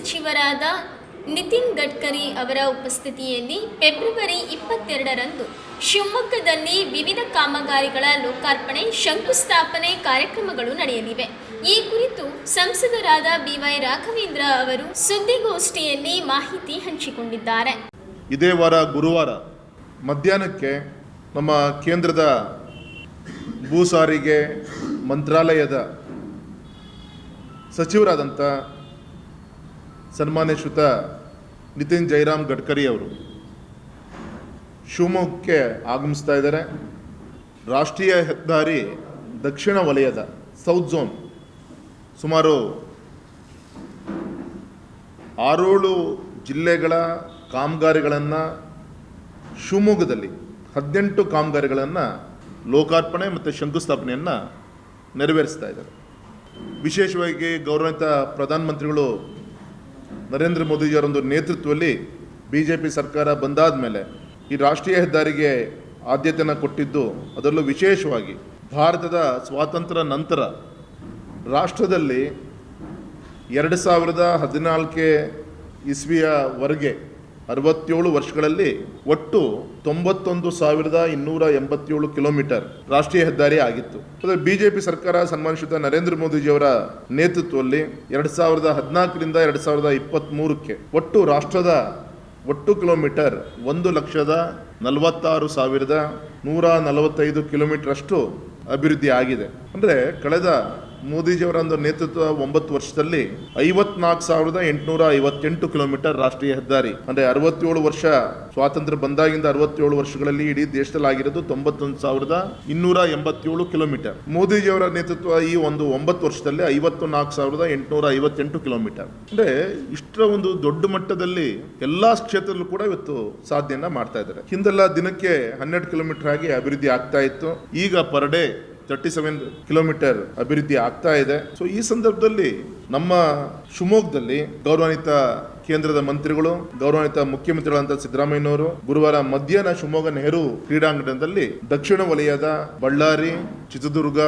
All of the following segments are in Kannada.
ಸಚಿವರಾದ ನಿತಿನ್ ಗಡ್ಕರಿ ಅವರ ಉಪಸ್ಥಿತಿಯಲ್ಲಿ ಫೆಬ್ರವರಿ ಇಪ್ಪತ್ತೆರಡರಂದು ಶಿವಮೊಗ್ಗದಲ್ಲಿ ವಿವಿಧ ಕಾಮಗಾರಿಗಳ ಲೋಕಾರ್ಪಣೆ, ಶಂಕುಸ್ಥಾಪನೆ ಕಾರ್ಯಕ್ರಮಗಳು ನಡೆಯಲಿವೆ. ಈ ಕುರಿತು ಸಂಸದರಾದ ಬಿವೈ ರಾಘವೇಂದ್ರ ಅವರು ಸುದ್ದಿಗೋಷ್ಠಿಯಲ್ಲಿ ಮಾಹಿತಿ ಹಂಚಿಕೊಂಡಿದ್ದಾರೆ. ಇದೇ ವಾರ ಗುರುವಾರ ಮಧ್ಯಾಹ್ನಕ್ಕೆ ನಮ್ಮ ಕೇಂದ್ರದ ಭೂ ಸಾರಿಗೆ ಮಂತ್ರಾಲಯದ ಸಚಿವರಾದಂಥ ಸನ್ಮಾನ್ಯ ಶ್ರುತ ನಿತಿನ್ ಜೈರಾಮ್ ಗಡ್ಕರಿ ಅವರು ಶಿವಮೊಗ್ಗಕ್ಕೆ ಆಗಮಿಸ್ತಾ ಇದ್ದಾರೆ. ರಾಷ್ಟ್ರೀಯ ಹೆದ್ದಾರಿ ದಕ್ಷಿಣ ವಲಯದ ಸೌತ್ ಝೋನ್ ಸುಮಾರು ಆರೋಳು ಜಿಲ್ಲೆಗಳ ಕಾಮಗಾರಿಗಳನ್ನು ಶಿವಮೊಗ್ಗದಲ್ಲಿ ಹದಿನೆಂಟು ಕಾಮಗಾರಿಗಳನ್ನು ಲೋಕಾರ್ಪಣೆ ಮತ್ತು ಶಂಕುಸ್ಥಾಪನೆಯನ್ನು ನೆರವೇರಿಸ್ತಾ ಇದ್ದಾರೆ. ವಿಶೇಷವಾಗಿ ಗೌರವಿತ ಪ್ರಧಾನಮಂತ್ರಿಗಳು ನರೇಂದ್ರ ಮೋದಿಜಿಯವರೊಂದು ನೇತೃತ್ವದಲ್ಲಿ ಬಿ ಜೆ ಪಿ ಸರ್ಕಾರ ಬಂದಾದ ಮೇಲೆ ಈ ರಾಷ್ಟ್ರೀಯ ಹೆದ್ದಾರಿಗೆ ಆದ್ಯತೆಯನ್ನು ಕೊಟ್ಟಿದ್ದು ಅದರಲ್ಲೂ ವಿಶೇಷವಾಗಿ ಭಾರತದ ಸ್ವಾತಂತ್ರ್ಯ ನಂತರ ರಾಷ್ಟ್ರದಲ್ಲಿ ಎರಡು ಸಾವಿರದ ಹದಿನಾಲ್ಕೆ ಇಸ್ವಿಯವರೆಗೆ ಅರವತ್ತೇಳು ವರ್ಷಗಳಲ್ಲಿ ಒಟ್ಟು ತೊಂಬತ್ತೊಂದು ಸಾವಿರದ ಇನ್ನೂರ ಎಂಬತ್ತೇಳು ಕಿಲೋಮೀಟರ್ ರಾಷ್ಟ್ರೀಯ ಹೆದ್ದಾರಿ ಆಗಿತ್ತು. ಆದರೆ ಬಿಜೆಪಿ ಸರ್ಕಾರ ಸನ್ಮಾನಿಸಿದ ನರೇಂದ್ರ ಮೋದಿಜಿಯವರ ನೇತೃತ್ವದಲ್ಲಿ ಎರಡು ಸಾವಿರದ ಹದಿನಾಲ್ಕರಿಂದ ಎರಡು ಸಾವಿರದ ಇಪ್ಪತ್ತ್ಮೂರಕ್ಕೆ ಒಟ್ಟು ರಾಷ್ಟ್ರದ ಒಟ್ಟು ಕಿಲೋಮೀಟರ್ ಒಂದು ಲಕ್ಷದ ನಲವತ್ತಾರು ಸಾವಿರದ ನೂರ ನಲವತ್ತೈದು ಕಿಲೋಮೀಟರ್ ಅಷ್ಟು ಅಭಿವೃದ್ಧಿ ಆಗಿದೆ ಅಂದರೆ ಕಳೆದ ಮೋದಿಜಿಯವರ ಒಂದು ನೇತೃತ್ವ ಒಂಬತ್ತು ವರ್ಷದಲ್ಲಿ ಐವತ್ನಾಲ್ಕು ಸಾವಿರದ ಎಂಟುನೂರ ಐವತ್ತೆಂಟು ಕಿಲೋಮೀಟರ್ ರಾಷ್ಟ್ರೀಯ ಹೆದ್ದಾರಿ. ಅಂದರೆ ಅರವತ್ತೇಳು ವರ್ಷ ಸ್ವಾತಂತ್ರ್ಯ ಬಂದಾಗಿಂದ ಅರವತ್ತೇಳು ವರ್ಷಗಳಲ್ಲಿ ಇಡೀ ದೇಶದಲ್ಲಿ ಆಗಿರೋದು ತೊಂಬತ್ತೊಂದು ಸಾವಿರದ ಇನ್ನೂರ ಎಂಬತ್ತೇಳು ಕಿಲೋಮೀಟರ್. ಮೋದಿಜಿಯವರ ನೇತೃತ್ವ ಈ ಒಂದು ಒಂಬತ್ತು ವರ್ಷದಲ್ಲಿ ಐವತ್ತು ನಾಲ್ಕು ಸಾವಿರದ ಎಂಟುನೂರ ಐವತ್ತೆಂಟು ಕಿಲೋಮೀಟರ್. ಅಂದರೆ ಇಷ್ಟರ ಒಂದು ದೊಡ್ಡ ಮಟ್ಟದಲ್ಲಿ ಎಲ್ಲ ಕ್ಷೇತ್ರದಲ್ಲೂ ಕೂಡ ಇವತ್ತು ಸಾಧನೆಯನ್ನ ಮಾಡ್ತಾ ಇದ್ದಾರೆ. ಹಿಂದೆಲ್ಲ ದಿನಕ್ಕೆ ಹನ್ನೆರಡು ಕಿಲೋಮೀಟರ್ ಆಗಿ ಅಭಿವೃದ್ಧಿ ಆಗ್ತಾ ಇತ್ತು. ಈಗ per day thirty seven kilometre ಅಭಿವೃದ್ಧಿ ಆಗ್ತಾ ಇದೆ. ಸೊ ಈ ಸಂದರ್ಭದಲ್ಲಿ ನಮ್ಮ ಶಿವಮೊಗ್ಗದಲ್ಲಿ ಗೌರವಾನ್ವಿತ ಕೇಂದ್ರದ ಮಂತ್ರಿಗಳು, ಗೌರವಾನ್ವಿತ ಮುಖ್ಯಮಂತ್ರಿಗಳಂತ ಸಿದ್ದರಾಮಯ್ಯನವರು, ಗುರುವಾರ ಮಧ್ಯಾಹ್ನ ಶಿವಮೊಗ್ಗ ನೆಹರು ಕ್ರೀಡಾಂಗಣದಲ್ಲಿ ದಕ್ಷಿಣ ವಲಯದ ಬಳ್ಳಾರಿ, ಚಿತ್ರದುರ್ಗ,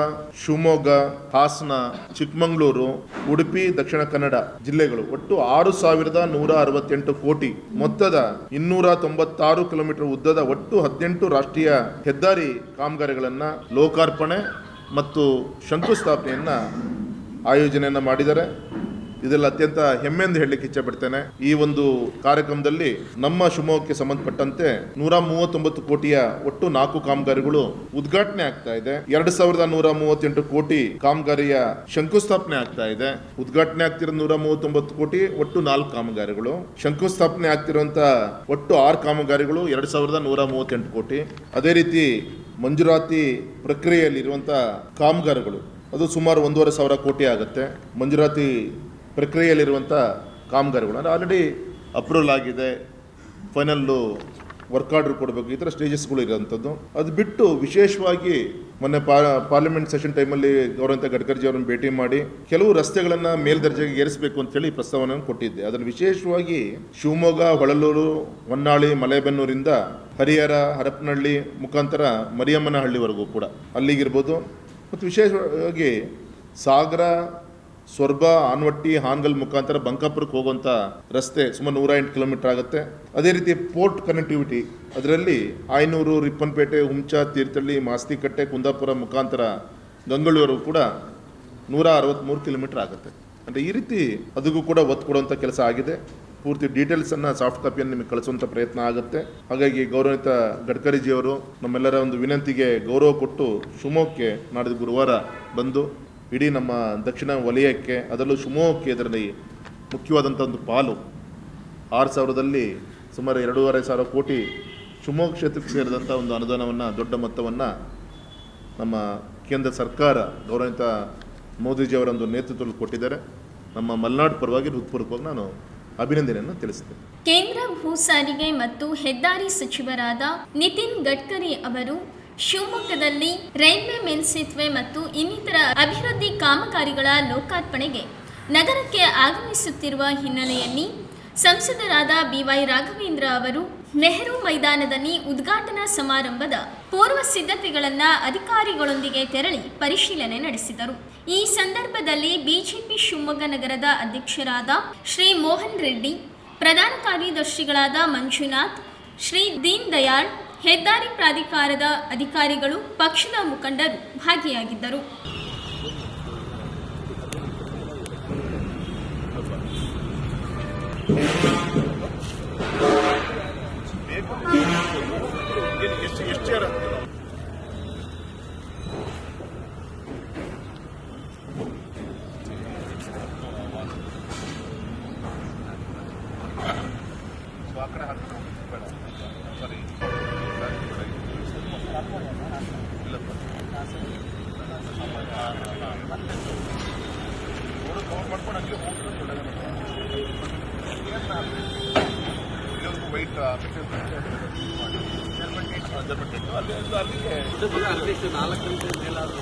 ಶಿವಮೊಗ್ಗ, ಹಾಸನ, ಚಿಕ್ಕಮಗಳೂರು, ಉಡುಪಿ, ದಕ್ಷಿಣ ಕನ್ನಡ ಜಿಲ್ಲೆಗಳು ಒಟ್ಟು ಆರು ಸಾವಿರದ ನೂರ ಅರವತ್ತೆಂಟು ಕೋಟಿ. ಮೊತ್ತದ ಇನ್ನೂರ ತೊಂಬತ್ತಾರು ಕಿಲೋಮೀಟರ್ ಉದ್ದದ ಒಟ್ಟು ಹದಿನೆಂಟು ರಾಷ್ಟ್ರೀಯ ಹೆದ್ದಾರಿ ಕಾಮಗಾರಿಗಳನ್ನು ಲೋಕಾರ್ಪಣೆ ಮತ್ತು ಶಂಕುಸ್ಥಾಪನೆಯನ್ನು ಆಯೋಜನೆಯನ್ನು ಮಾಡಿದ್ದಾರೆ. ಇದೆಲ್ಲ ಅತ್ಯಂತ ಹೆಮ್ಮೆಂದು ಹೇಳಲಿಕ್ಕೆ ಇಚ್ಛೆ ಪಡ್ತೇನೆ. ಈ ಒಂದು ಕಾರ್ಯಕ್ರಮದಲ್ಲಿ ನಮ್ಮ ಶಿವಮೊಗ್ಗಕ್ಕೆ ಸಂಬಂಧಪಟ್ಟಂತೆ ನೂರ ಮೂವತ್ತೊಂಬತ್ತು ಕೋಟಿಯ ಒಟ್ಟು ನಾಲ್ಕು ಕಾಮಗಾರಿಗಳು ಉದ್ಘಾಟನೆ ಆಗ್ತಾ ಇದೆ. ಎರಡು ಸಾವಿರದ ನೂರ ಮೂವತ್ತೆಂಟು ಕೋಟಿ ಕಾಮಗಾರಿಯ ಶಂಕುಸ್ಥಾಪನೆ ಆಗ್ತಾ ಇದೆ. ಉದ್ಘಾಟನೆ ಆಗ್ತಿರೋ ನೂರ ಮೂವತ್ತೊಂಬತ್ತು ಕೋಟಿ, ಒಟ್ಟು ನಾಲ್ಕು ಕಾಮಗಾರಿಗಳು. ಶಂಕುಸ್ಥಾಪನೆ ಆಗ್ತಿರುವಂತ ಒಟ್ಟು ಆರು ಕಾಮಗಾರಿಗಳು ಎರಡು ಸಾವಿರದ ನೂರ ಮೂವತ್ತೆಂಟು ಕೋಟಿ. ಅದೇ ರೀತಿ ಮಂಜೂರಾತಿ ಪ್ರಕ್ರಿಯೆಯಲ್ಲಿರುವಂಥ ಕಾಮಗಾರಿಗಳು. ಅದು ಸುಮಾರು ಒಂದೂವರೆ ಸಾವಿರ ಕೋಟಿ ಆಗುತ್ತೆ. ಮಂಜೂರಾತಿ ಪ್ರಕ್ರಿಯೆಯಲ್ಲಿರುವಂಥ ಕಾಮಗಾರಿಗಳು. ಅಂದರೆ ಆಲ್ರೆಡಿ ಅಪ್ರೂವಲ್ ಆಗಿದೆ ಫೈನಲ್ಲು ವರ್ಕ್ ಆರ್ಡರ್ ಕೊಡಬೇಕು, ಈ ಥರ ಸ್ಟೇಜಸ್ಗಳು ಇರೋವಂಥದ್ದು ಅದು ಬಿಟ್ಟು ವಿಶೇಷವಾಗಿ ಮೊನ್ನೆ ಪಾರ್ಲಿಮೆಂಟ್ ಸೆಷನ್ ಟೈಮಲ್ಲಿ ಗೌರವಂತ ಗಡ್ಕರ್ಜಿ ಅವರನ್ನು ಭೇಟಿ ಮಾಡಿ ಕೆಲವು ರಸ್ತೆಗಳನ್ನು ಮೇಲ್ದರ್ಜೆಗೆ ಏರಿಸಬೇಕು ಅಂತೇಳಿ ಪ್ರಸ್ತಾವನೆಯನ್ನು ಕೊಟ್ಟಿದ್ದೆ. ಅದನ್ನು ವಿಶೇಷವಾಗಿ ಶಿವಮೊಗ್ಗ ಹೊಳಲೂರು ಹೊನ್ನಾಳಿ, ಮಲೆಬೆನ್ನೂರಿಂದ ಹರಿಹರ, ಹರಪನಹಳ್ಳಿ ಮುಖಾಂತರ ಮರಿಯಮ್ಮನಹಳ್ಳಿವರೆಗೂ ಕೂಡ ಅಲ್ಲಿಗಿರ್ಬೋದು. ಮತ್ತು ವಿಶೇಷವಾಗಿ ಸಾಗರ ಸೊರ್ಬ, ಆನ್ವಟ್ಟಿ, ಹಾನ್ಗಲ್ ಮುಖಾಂತರ ಬಂಕಾಪುರಕ್ಕೆ ಹೋಗುವಂಥ ರಸ್ತೆ ಸುಮಾರು ನೂರ ಎಂಟು ಕಿಲೋಮೀಟರ್ ಆಗುತ್ತೆ. ಅದೇ ರೀತಿ ಪೋರ್ಟ್ ಕನೆಕ್ಟಿವಿಟಿ, ಅದರಲ್ಲಿ ಆಯನೂರು ರಿಪ್ಪನ್ಪೇಟೆ ಹುಂಚ ತೀರ್ಥಹಳ್ಳಿ, ಮಾಸ್ತಿಕಟ್ಟೆ, ಕುಂದಾಪುರ ಮುಖಾಂತರ ಗಂಗಳೂರು ಕೂಡ ನೂರ ಅರವತ್ತ್ಮೂರು ಕಿಲೋಮೀಟರ್ ಆಗುತ್ತೆ. ಅಂದರೆ ಈ ರೀತಿ ಅದಕ್ಕೂ ಕೂಡ ಒತ್ತು ಕೊಡುವಂಥ ಕೆಲಸ ಆಗಿದೆ. ಪೂರ್ತಿ ಡೀಟೇಲ್ಸನ್ನು ಸಾಫ್ಟ್ ಕಾಪಿಯನ್ನು ನಿಮಗೆ ಕಳಿಸುವಂಥ ಪ್ರಯತ್ನ ಆಗುತ್ತೆ. ಹಾಗಾಗಿ ಗೌರವಿತ ಗಡ್ಕರಿಜಿಯವರು ನಮ್ಮೆಲ್ಲರ ಒಂದು ವಿನಂತಿಗೆ ಗೌರವ ಕೊಟ್ಟು ಶಿವಮೊಗ್ಗಕ್ಕೆ ನಾಡಿದ ಗುರುವಾರ ಬಂದು ಇಡೀ ನಮ್ಮ ದಕ್ಷಿಣ ವಲಯಕ್ಕೆ, ಅದರಲ್ಲೂ ಶಿವಮೊಗ್ಗಕ್ಕೆ ಇದರಲ್ಲಿ ಮುಖ್ಯವಾದಂಥ ಒಂದು ಪಾಲು. ಆರು ಸಾವಿರದಲ್ಲಿ ಸುಮಾರು ಎರಡೂವರೆ ಸಾವಿರ ಕೋಟಿ ಶಿವಮೊಗ್ಗ ಕ್ಷೇತ್ರಕ್ಕೆ ಸೇರಿದಂಥ ಒಂದು ಅನುದಾನವನ್ನು, ದೊಡ್ಡ ಮೊತ್ತವನ್ನು ನಮ್ಮ ಕೇಂದ್ರ ಸರ್ಕಾರ ಗೌರವಿತ ಮೋದಿಜಿಯವರ ಒಂದು ನೇತೃತ್ವದಲ್ಲಿ ಕೊಟ್ಟಿದ್ದಾರೆ. ನಮ್ಮ ಮಲೆನಾಡು ಪರವಾಗಿ ಹೃತ್ಪೂರ್ವಕವಾಗಿ ನಾನು ಅಭಿನಂದನೆಯನ್ನು ತಿಳಿಸುತ್ತೇನೆ ಕೇಂದ್ರ ಭೂ ಮತ್ತು ಹೆದ್ದಾರಿ ಸಚಿವರಾದ ನಿತಿನ್ ಗಡ್ಕರಿ ಅವರು ಶಿವಮೊಗ್ಗದಲ್ಲಿ ರೈಲ್ವೆ ಮೇಲ್ಸೇತುವೆ ಮತ್ತು ಇನ್ನಿತರ ಅಭಿವೃದ್ಧಿ ಕಾಮಗಾರಿಗಳ ಲೋಕಾರ್ಪಣೆಗೆ ನಗರಕ್ಕೆ ಆಗಮಿಸುತ್ತಿರುವ ಹಿನ್ನೆಲೆಯಲ್ಲಿ ಸಂಸದರಾದ ಬಿವೈ ರಾಘವೇಂದ್ರ ಅವರು ನೆಹರು ಮೈದಾನದಲ್ಲಿ ಉದ್ಘಾಟನಾ ಸಮಾರಂಭದ ಪೂರ್ವ ಸಿದ್ಧತೆಗಳನ್ನು ಅಧಿಕಾರಿಗಳೊಂದಿಗೆ ತೆರಳಿ ಪರಿಶೀಲನೆ ನಡೆಸಿದರು. ಈ ಸಂದರ್ಭದಲ್ಲಿ ಬಿಜೆಪಿ ಶಿವಮೊಗ್ಗ ನಗರದ ಅಧ್ಯಕ್ಷರಾದ ಶ್ರೀ ಮೋಹನ್ ರೆಡ್ಡಿ, ಪ್ರಧಾನ ಕಾರ್ಯದರ್ಶಿಗಳಾದ ಮಂಜುನಾಥ್, ಶ್ರೀ ದೀನ್ ದಯಾಳ್ ಹೆದ್ದಾರಿ ಪ್ರಾಧಿಕಾರದ ಅಧಿಕಾರಿಗಳು ಪಕ್ಷದ ಮುಖಂಡರು ಭಾಗಿಯಾಗಿದ್ದರು. ಎಷ್ಟು ಎಷ್ಟು ಜನ ವೈಟ್ ಅಲ್ಲಿ ಅಲ್ಲಿಗೆ ಅಟ್ಲೀಸ್ಟ್ ನಾಲ್ಕು ಗಂಟೆ ಮೇಲಾದ್ರೂ